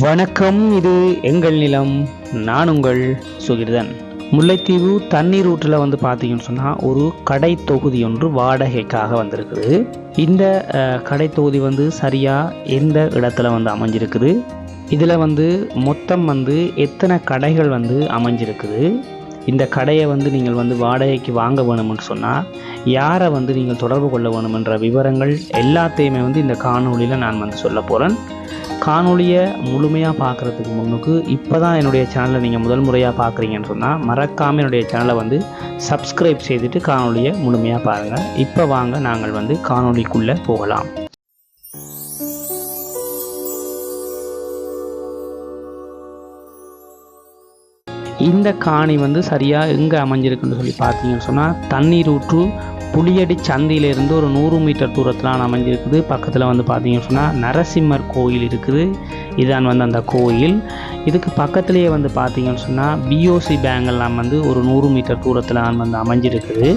வணக்கம் இது எங்கள் நிலம் நான் உங்கள் சுகிர்தன். முல்லைத்தீவு தண்ணீர் ஊற்றில் வந்து பார்த்தீங்கன்னு சொன்னால் ஒரு கடை தொகுதி ஒன்று வாடகைக்காக வந்திருக்குது. இந்த கடை தொகுதி வந்து சரியாக எந்த இடத்துல வந்து அமைஞ்சிருக்குது? இதில் வந்து மொத்தம் வந்து எத்தனை கடைகள் வந்து அமைஞ்சிருக்குது? இந்த கடையை வந்து நீங்கள் வந்து வாடகைக்கு வாங்க வேணும்னு சொன்னால் யாரை வந்து நீங்கள் தொடர்பு கொள்ள வேணுமென்ற விவரங்கள் எல்லாத்தையுமே வந்து இந்த காணொலியில் நான் வந்து சொல்ல போகிறேன் காணொளியை முழுமையாக பார்க்குறதுக்கு முன்னுக்கு இப்போ தான் என்னுடைய சேனலை நீங்கள் முதல் முறையாக பார்க்குறீங்கன்னு சொன்னால் மறக்காமல் என்னுடைய சேனலை வந்து சப்ஸ்கிரைப் செய்துட்டு காணொளியை முழுமையாக பாருங்கள் இப்போ வாங்க நாங்கள் வந்து காணொளிக்குள்ளே போகலாம். இந்த காணி வந்து சரியாக எங்கே அமைஞ்சிருக்குன்னு சொல்லி பார்த்தீங்கன்னு சொன்னால் தண்ணீர் ஊற்று புளியடி சந்தியிலிருந்து ஒரு நூறு மீட்டர் தூரத்தில் அமைஞ்சிருக்குது பக்கத்தில் வந்து பார்த்தீங்கன்னு சொன்னால் நரசிம்மர் கோயில் இருக்குது. இதான் வந்து அந்த கோயில். இதுக்கு பக்கத்துலேயே வந்து பார்த்தீங்கன்னு சொன்னால் பிஓசி பேங்க் எல்லாம் வந்து ஒரு நூறு மீட்டர் தூரத்தில் வந்து அமைஞ்சிருக்குது.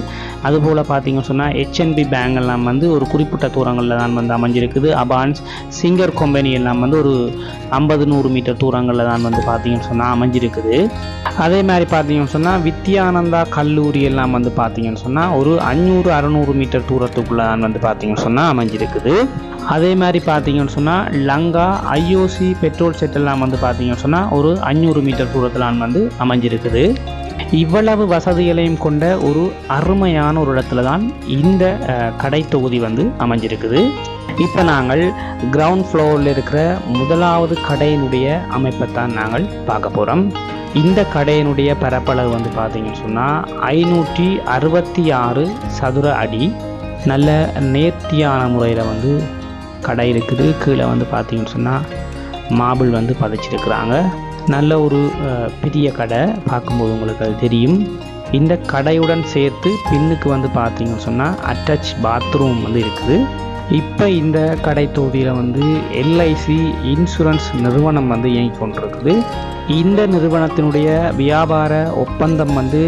அதுபோல் பார்த்தீங்கன்னு சொன்னால் ஹெச்என்பி பேங்க் எல்லாம் வந்து ஒரு குறிப்பிட்ட தூரங்களில் தான் வந்து அமைஞ்சிருக்குது. அபான்ஸ் சிங்கர் கம்பெனி எல்லாம் வந்து ஒரு ஐம்பது நூறு மீட்டர் தூரங்களில் தான் வந்து பார்த்தீங்கன்னு சொன்னால் அமைஞ்சிருக்குது. அதே மாதிரி பார்த்தீங்கன்னு சொன்னால் வித்யானந்தா கல்லூரி எல்லாம் வந்து பார்த்தீங்கன்னு சொன்னால் ஒரு அஞ்சூறு அறநூறு மீட்டர் தூரத்துக்குள்ளே தான் வந்து பார்த்தீங்கன்னு சொன்னால் அமைஞ்சிருக்குது. அதே மாதிரி பார்த்தீங்கன்னு சொன்னால் லங்கா ஐஓசி பெட்ரோல் செட் எல்லாம் வந்து பார்த்தீங்கன்னு சொன்னால் ஒரு அஞ்சூறு மீட்டர் தூரத்திலான் வந்து அமைஞ்சிருக்குது. இவ்வளவு வசதிகளையும் கொண்ட ஒரு அருமையான ஒரு இடத்துல தான் இந்த கடை தொகுதி வந்து அமைஞ்சிருக்குது. இப்போ நாங்கள் கிரவுண்ட் ஃப்ளோரில் இருக்கிற முதலாவது கடையினுடைய அமைப்பை தான் நாங்கள் பார்க்க போகிறோம் இந்த கடையினுடைய பரப்பளவு வந்து பார்த்தீங்கன்னு சொன்னால் ஐநூற்றி அறுபத்தி ஆறு சதுர அடி. நல்ல நேர்த்தியான முறையில் வந்து கடை இருக்குது. கீழே வந்து பார்த்தீங்கன்னு சொன்னால் மாபிள் வந்து பதிச்சிருக்கிறாங்க. நல்ல ஒரு பெரிய கடை பார்க்கும்போது உங்களுக்கு அது தெரியும். இந்த கடையுடன் சேர்த்து பின்னுக்கு வந்து பார்த்தீங்கன்னு சொன்னால் அட்டாச் பாத்ரூம் வந்து இருக்குது. இப்போ இந்த கடை தொகுதியில் வந்து எல்ஐசி இன்சூரன்ஸ் நிறுவனம் வந்து இயங்கிக் கொண்டிருக்குது. இந்த நிறுவனத்தினுடைய வியாபார ஒப்பந்தம் வந்து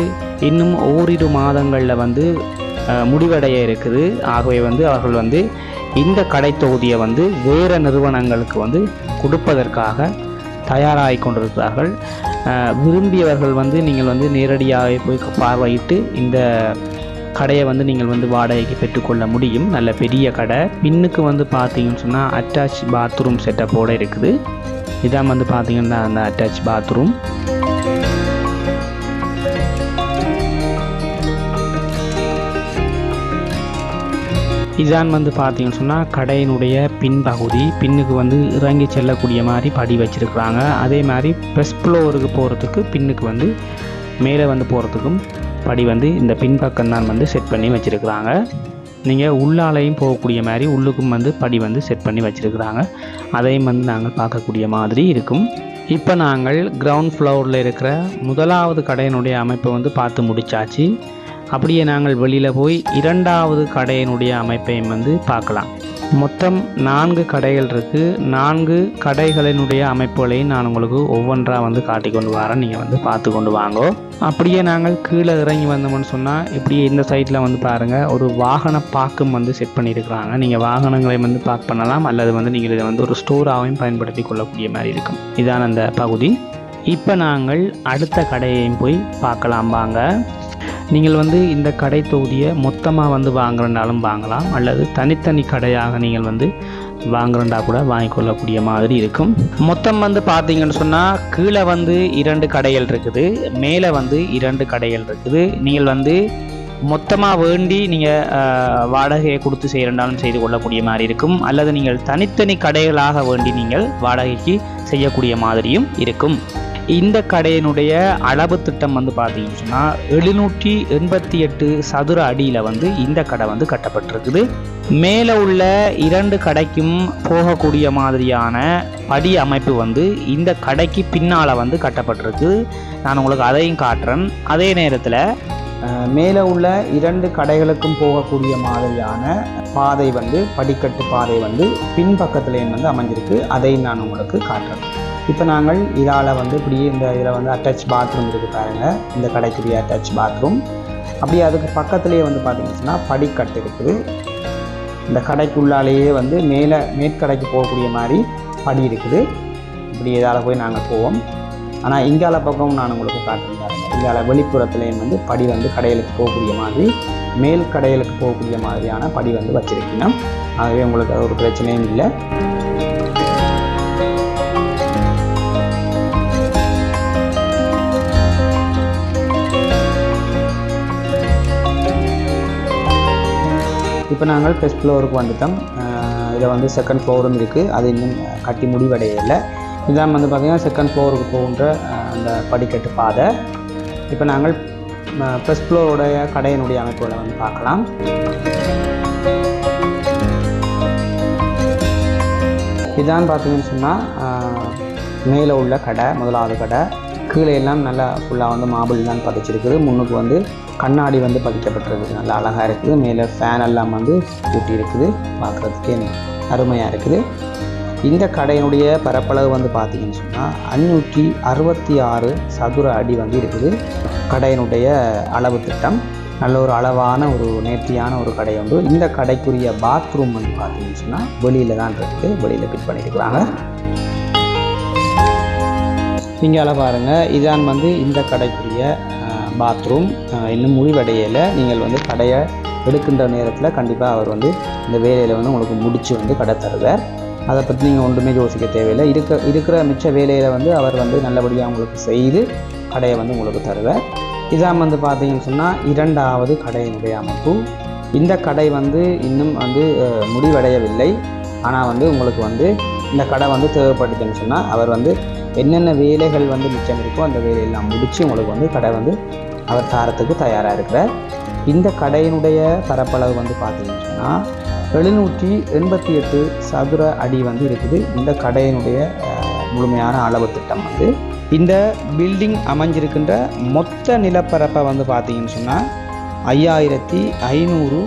இன்னும் ஓரிரு மாதங்களில் வந்து முடிவடைய இருக்குது. ஆகவே வந்து அவர்கள் வந்து இந்த கடை தொகுதியை வந்து வேறு நிறுவனங்களுக்கு வந்து கொடுப்பதற்காக தயாராகி கொண்டிருக்கிறார்கள். விரும்பியவர்கள் வந்து நீங்கள் வந்து நேரடியாக போய் பார்வையிட்டு இந்த கடையை வந்து நீங்கள் வந்து வாடகைக்கு பெற்றுக்கொள்ள முடியும். நல்ல பெரிய கடை. பின்னுக்கு வந்து பார்த்தீங்கன்னு சொன்னால் அட்டாச் பாத்ரூம் செட்டப்போடு இருக்குது. இதான் வந்து பார்த்தீங்கன்னா அந்த அட்டாச் பாத்ரூம் இதான் வந்து பார்த்தீங்கன்னு சொன்னால் கடையினுடைய பின்பகுதி பின்னுக்கு வந்து இறங்கி செல்லக்கூடிய மாதிரி படி வச்சுருக்குறாங்க. அதே மாதிரி ஃபஸ்ட் ஃப்ளோருக்கு போகிறதுக்கு பின்னுக்கு வந்து மேலே வந்து போகிறதுக்கும் படி வந்து இந்த பின்பக்கம் தான் வந்து செட் பண்ணி வச்சுருக்குறாங்க. நீங்கள் உள்ளாலையும் போகக்கூடிய மாதிரி உள்ளுக்கும் வந்து படி வந்து செட் பண்ணி வச்சுருக்குறாங்க. அதையும் வந்து நாங்கள் பார்க்கக்கூடிய மாதிரி இருக்கும். இப்போ நாங்கள் கிரவுண்ட் ஃப்ளோரில் இருக்கிற முதலாவது கடையினுடைய அமைப்பை வந்து பார்த்து முடிச்சாச்சு. அப்படியே நாங்கள் வெளியில் போய் இரண்டாவது கடையினுடைய அமைப்பையும் வந்து பார்க்கலாம். மொத்தம் நான்கு கடைகள் இருக்குது நான்கு கடைகளினுடைய அமைப்புகளையும் நான் உங்களுக்கு ஒவ்வொன்றாக வந்து காட்டி கொண்டு வரேன். நீங்கள் வந்து பார்த்து கொண்டு வாங்கோ. அப்படியே நாங்கள் கீழே இறங்கி வந்தோம்னு சொன்னால் இப்படியே இந்த சைட்டில் வந்து பாருங்கள் ஒரு வாகன பாக்கும் வந்து செட் பண்ணியிருக்கிறாங்க. நீங்கள் வாகனங்களை வந்து பார்க் பண்ணலாம். அல்லது வந்து நீங்கள் இதை வந்து ஒரு ஸ்டோராகவும் பயன்படுத்தி கொள்ளக்கூடிய மாதிரி இருக்கும். இதான் அந்த பகுதி. இப்போ நாங்கள் அடுத்த கடையையும் போய் பார்க்கலாம் வாங்க. நீங்கள் வந்து இந்த கடை தொகுதியை மொத்தமாக வந்து வாங்குறனாலும் வாங்கலாம் அல்லது தனித்தனி கடையாக நீங்கள் வந்து வாங்குறண்டா கூட வாங்கிக்கொள்ளக்கூடிய மாதிரி இருக்கும். மொத்தம் வந்து பார்த்தீங்கன்னு சொன்னால் கீழே வந்து இரண்டு கடைகள் இருக்குது மேலே வந்து இரண்டு கடைகள் இருக்குது. நீங்கள் வந்து மொத்தமாக வேண்டி நீங்கள் வாடகையை கொடுத்து செய்கிறண்டாலும் செய்து கொள்ளக்கூடிய மாதிரி இருக்கும். அல்லது நீங்கள் தனித்தனி கடைகளாக வேண்டி நீங்கள் வாடகைக்கு செய்யக்கூடிய மாதிரியும் இருக்கும். இந்த கடையினுடைய அளவு திட்டம் வந்து பார்த்தீங்கன்னு சொன்னால் எழுநூற்றி எண்பத்தி எட்டு சதுர அடியில் வந்து இந்த கடை வந்து கட்டப்பட்டிருக்குது. மேலே உள்ள இரண்டு கடைக்கும் போகக்கூடிய மாதிரியான படி அமைப்பு வந்து இந்த கடைக்கு பின்னால் வந்து கட்டப்பட்டிருக்கு. நான் உங்களுக்கு அதையும் காட்டுறேன். அதே நேரத்தில் மேலே உள்ள இரண்டு கடைகளுக்கும் போகக்கூடிய மாதிரியான பாதை வந்து படிக்கட்டு பாதை வந்து பின்பக்கத்துலேயும் வந்து அமைஞ்சிருக்கு. அதையும் நான் உங்களுக்கு காட்டுறேன். இப்போ நாங்கள் இதால் வந்து இப்படியே இந்த இதில் வந்து அட்டாச் பாத்ரூம் இருக்குது பாருங்கள் இந்த கடைக்குரிய அட்டாச் பாத்ரூம் அப்படியே அதுக்கு பக்கத்துலேயே வந்து பார்த்தீங்கன்னா படிக்கட்டு இருக்குது. இந்த கடைக்குள்ளாலேயே வந்து மேலே மேற்கடைக்கு போகக்கூடிய மாதிரி படி இருக்குது. இப்படி இதால் போய் நாங்கள் போவோம். ஆனால் இங்கால பக்கம் நான் உங்களுக்கு காட்டுறேன் இங்கால வெளிப்புறத்துலேயும் வந்து படி வந்து கடையிலுக்கு போகக்கூடிய மாதிரி மேல் கடையிலுக்கு போகக்கூடிய மாதிரியான படி வந்து வச்சுருக்கீங்க. ஆகவே உங்களுக்கு அது ஒரு பிரச்சனையும் இல்லை. இப்போ நாங்கள் ஃபஸ்ட் ஃப்ளோருக்கு வந்துட்டோம். இதில் வந்து செகண்ட் ஃப்ளோரும் இருக்குது அது இன்னும் கட்டி முடிவடையலை இதான் வந்து பார்த்திங்கன்னா செகண்ட் ஃப்ளோருக்கு போகின்ற அந்த படிக்கட்டு பாதை. இப்போ நாங்கள் ஃபஸ்ட் ஃப்ளோருடைய கடையினுடைய அமைப்புகளை வந்து பார்க்கலாம். இதான் பார்த்தீங்கன்னு சொன்னால் மேலே உள்ள கடை முதலாவது கடை. கீழே எல்லாம் நல்லா ஃபுல்லாக வந்து மாபிள் தான் பதிச்சிருக்குது. முன்னுக்கு வந்து கண்ணாடி வந்து பதிக்கப்பட்டிருக்கு நல்லா அழகாக இருக்குது. மேலே ஃபேன் எல்லாம் வந்து கூட்டி இருக்குது. பார்க்குறதுக்கே அருமையாக இருக்குது. இந்த கடையினுடைய பரப்பளவு வந்து பார்த்தீங்கன்னு சொன்னால் அஞ்சூற்றி அறுபத்தி ஆறு சதுர அடி வந்து இருக்குது. கடையினுடைய அளவு திட்டம். நல்ல ஒரு அளவான ஒரு நேர்த்தியான ஒரு கடை உண்டு இந்த கடைக்குரிய பாத்ரூம் வந்து பார்த்தீங்கன்னு சொன்னால் வெளியில் தான் இருக்குது. வெளியில் ஃபிட் பண்ணியிருக்கிறாங்க அளவு பாருங்கள் இதான் வந்து இந்த கடைக்குரிய பாத்ரூம் இன்னும் முடிவடையலை. நீங்கள் வந்து கடையை எடுக்கின்ற நேரத்தில் கண்டிப்பாக அவர் வந்து இந்த வேலையில் வந்து உங்களுக்கு முடித்து வந்து கடை தருவார். அதை பற்றி நீங்கள் ஒன்றுமே யோசிக்க தேவையில்லை. இருக்க இருக்கிற மிச்ச வேலையில் வந்து அவர் வந்து நல்லபடியாக உங்களுக்கு செய்து கடையை வந்து உங்களுக்கு தருவார். இதான் வந்து பார்த்தீங்கன்னு சொன்னால் இரண்டாவது கடையினுடைய அமைப்பு இந்த கடை வந்து இன்னும் வந்து முடிவடையவில்லை. ஆனால் வந்து உங்களுக்கு வந்து இந்த கடை வந்து தேவைப்பட்டுச்சுன்னு சொன்னால் அவர் வந்து என்னென்ன வேலைகள் வந்து மிச்சம் இருக்கோ அந்த வேலையெல்லாம் முடித்து உங்களுக்கு வந்து கடை வந்து அவர் தாரத்துக்கு தயாராக இருக்கிறார். இந்த கடையினுடைய பரப்பளவு வந்து பார்த்தீங்கன்னு சொன்னால் எழுநூற்றி எண்பத்தி எட்டு சதுர அடி வந்து இருக்குது. இந்த கடையினுடைய முழுமையான அளவு திட்டம் வந்து. இந்த பில்டிங் அமைஞ்சிருக்கின்ற மொத்த நிலப்பரப்பை வந்து பார்த்தீங்கன்னு சொன்னால் ஐயாயிரத்தி ஐநூறு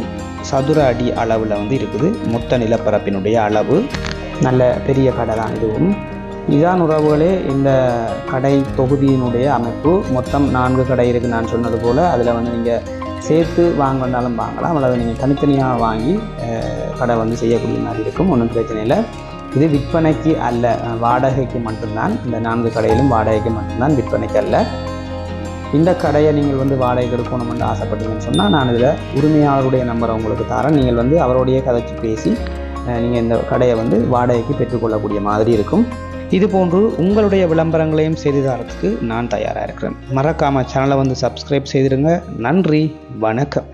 சதுர அடி அளவில் வந்து இருக்குது. மொத்த நிலப்பரப்பினுடைய அளவு. நல்ல பெரிய கடை தான் இதுவும். இதான் உறவுகளே. இந்த கடை தொகுதியினுடைய அமைப்பு. மொத்தம் நான்கு கடை இருக்குது நான் சொன்னது போல். அதில் வந்து நீங்கள் சேர்த்து வாங்கினாலும் வாங்கலாம். அல்லது நீங்கள் தனித்தனியாக வாங்கி கடை வந்து செய்யக்கூடிய மாதிரி இருக்கும். ஒன்றும் பிரச்சனை இல்லை. இது விற்பனைக்கு அல்ல. வாடகைக்கு மட்டும்தான். இந்த நான்கு கடையிலும் வாடகைக்கு மட்டும்தான் விற்பனைக்கு அல்ல. இந்த கடையை நீங்கள் வந்து வாடகைக்கு எடுக்கணும்னு ஆசைப்பட்டீங்கன்னு சொன்னால் நான் இதில் உரிமையாளருடைய நம்பரை உங்களுக்கு தரேன். நீங்கள் வந்து அவருடைய கதைச்சி பேசி நீங்கள் இந்த கடையை வந்து வாடகைக்கு பெற்றுக்கொள்ளக்கூடிய மாதிரி இருக்கும். இது போன்று உங்களுடைய விளம்பரங்களையும் செய்து தரத்துக்கு நான் தயாராக இருக்கிறேன். மறக்காமல் சேனலை வந்து சப்ஸ்கிரைப் செய்திருங்க. நன்றி வணக்கம்.